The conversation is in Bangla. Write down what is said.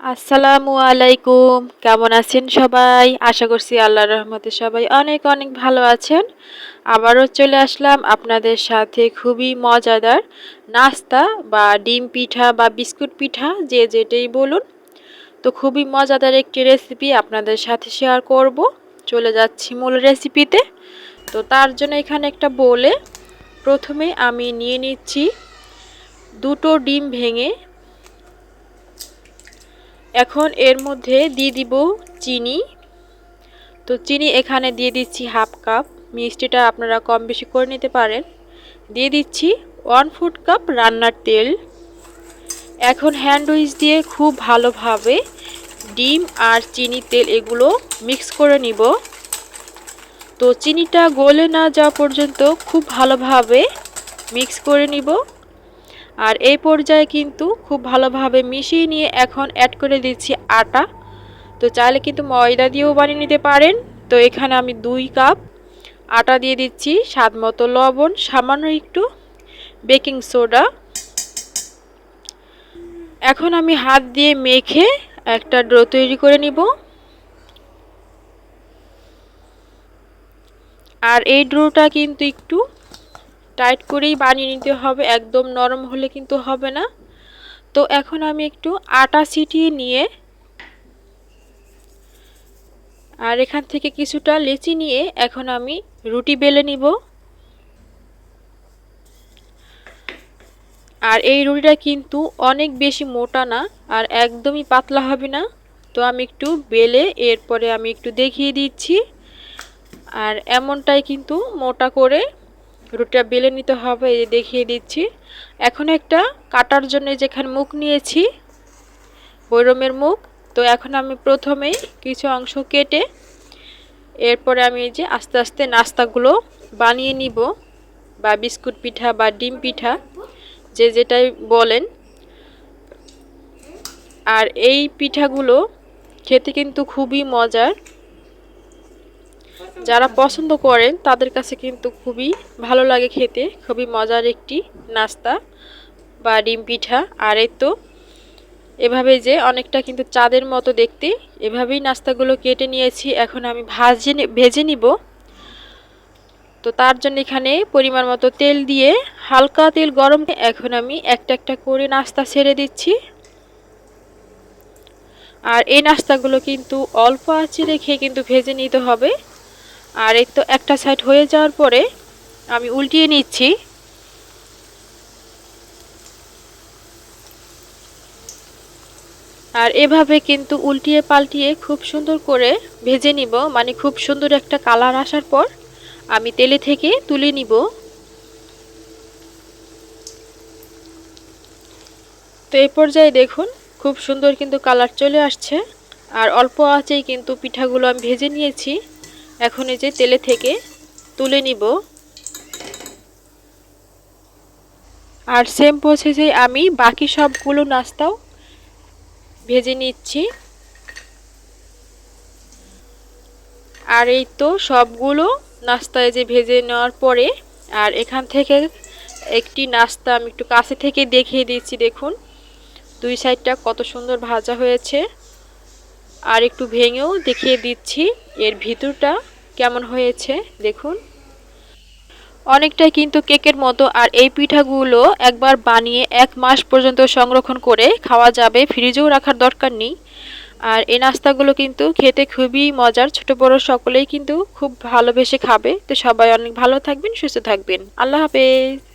আসসালামু আলাইকুম। কেমন আছেন সবাই? আশা করছি আল্লাহর রহমতে সবাই অনেক অনেক ভালো আছেন। আবারও চলে আসলাম আপনাদের সাথে খুবই মজাদার নাস্তা বা ডিম পিঠা বা বিস্কুট পিঠা, যে যেটাই বলুন। তো খুবই মজাদার একটি রেসিপি আপনাদের সাথে শেয়ার করব। চলে যাচ্ছি মূল রেসিপিতে তো তার জন্য এখানে একটা বলে প্রথমে আমি নিয়ে নিচ্ছি দুটো ডিম ভেঙে এখন এর মধ্যে দিয়ে দিব চিনি। তো চিনি এখানে দিয়ে দিচ্ছি হাফ কাপ, মিষ্টিটা আপনারা কম বেশি করে নিতে পারেন। দিয়ে দিচ্ছি ওয়ান ফুট কাপ রান্নার তেল। এখন হ্যান্ড উইচ দিয়ে খুব ভালোভাবে ডিম আর চিনি তেল এগুলো মিক্স করে নিব। তো চিনিটা গলে না যাওয়া পর্যন্ত খুব ভালোভাবে মিক্স করে নিব। আর এই পর্যায়ে কিন্তু খুব ভালোভাবে মিশিয়ে নিয়ে এখন অ্যাড করে দিচ্ছি আটা। তো চাইলে কিন্তু ময়দা দিয়েও বানিয়ে নিতে পারেন। তো এখানে আমি দুই কাপ আটা দিয়ে দিচ্ছি, স্বাদ মতো লবণ, সামান্য একটু বেকিং সোডা এখন আমি হাত দিয়ে মেখে একটা ড্রো তৈরি করে নিব। আর এই ড্রোটা কিন্তু একটু টাইট করেই বানিয়ে নিতে হবে, একদম নরম হলে কিন্তু হবে না। তো এখন আমি একটু আটা ছিটিয়ে নিয়ে আর এখান থেকে কিছুটা লেচি নিয়ে এখন আমি রুটি বেলে নিব। আর এই রুটিটা কিন্তু অনেক বেশি মোটা না আর একদমই পাতলা হবে না। তো আমি একটু বেলে এরপরে আমি একটু দেখিয়ে দিচ্ছি। আর এমনটাই কিন্তু মোটা করে রুটিটা বেলে নিতে হবে, এই দেখিয়ে দিচ্ছি। এখন একটা কাটার জন্য যেখানে মুখ নিয়েছি, বৈরমের মুখ। তো এখন আমি প্রথমেই কিছু অংশ কেটে এরপরে আমি যে আস্তে আস্তে নাস্তাগুলো বানিয়ে নিব, বা বিস্কুট পিঠা বা ডিম পিঠা, যে যেটাই বলেন। আর এই পিঠাগুলো খেতে কিন্তু খুবই মজার। যারা পছন্দ করেন, তাদের কাছে কিন্তু খুবই ভালো লাগে খেতে। খুবই মজার একটি নাস্তা বা ডিম পিঠা। আর তো এভাবে যে অনেকটা কিন্তু চাঁদের মতো দেখতে, এভাবেই নাস্তাগুলো কেটে নিয়েছি। এখন আমি ভাজে ভেজে নিব। তো তার জন্য এখানে পরিমাণ মতো তেল দিয়ে হালকা তেল গরম এখন আমি একটা একটা করে নাস্তা ছেড়ে দিচ্ছি। আর এই নাস্তাগুলো কিন্তু অল্প আঁচে রেখে কিন্তু ভেজে নিতে হবে। আর এই তো একটা সাইড হয়ে যাওয়ার পরে আমি উল্টিয়ে নিচ্ছি। আর এভাবে কিন্তু উল্টিয়ে পাল্টিয়ে খুব সুন্দর করে ভেজে নিব। মানে খুব সুন্দর একটা কালার আসার পর আমি তেলে থেকে তুলে নিব। তো এই পর্যায়ে দেখুন, খুব সুন্দর কিন্তু কালার চলে আসছে। আর অল্প আঁচেই কিন্তু পিঠাগুলো আমি ভেজে নিয়েছি। এখন এই যে তেলে থেকে তুলে নিব। আর সেম প্রসেসে আমি বাকি সবগুলো নাস্তাও ভেজে নিচ্ছি। আর এই তো সবগুলো নাস্তায় যে ভেজে নেওয়ার পরে, আর এখান থেকে একটি নাস্তা আমি একটু কাছে থেকে দেখিয়ে দিচ্ছি, দেখুন। দুই সাইডটা কত সুন্দর ভাজা হয়েছে। আর একটু ভেঙেও দেখিয়ে দিচ্ছি, এর ভিতরটা কেমন হয়েছে? দেখুন। অনেকটাই কিন্তু কেকের মতো, আর এই পিঠাগুলো একবার বানিয়ে এক মাস পর্যন্ত সংরক্ষণ করে খাওয়া যাবে। ফ্রিজেও রাখার দরকার নেই। আর এই নাস্তাগুলো কিন্তু খেতে খুবই মজার। ছোট বড় সকলেই কিন্তু খুব ভালোবেসে খাবে। তো সবাই অনেক ভালো থাকবেন, সুস্থ থাকবেন। আল্লাহ হাফেজ।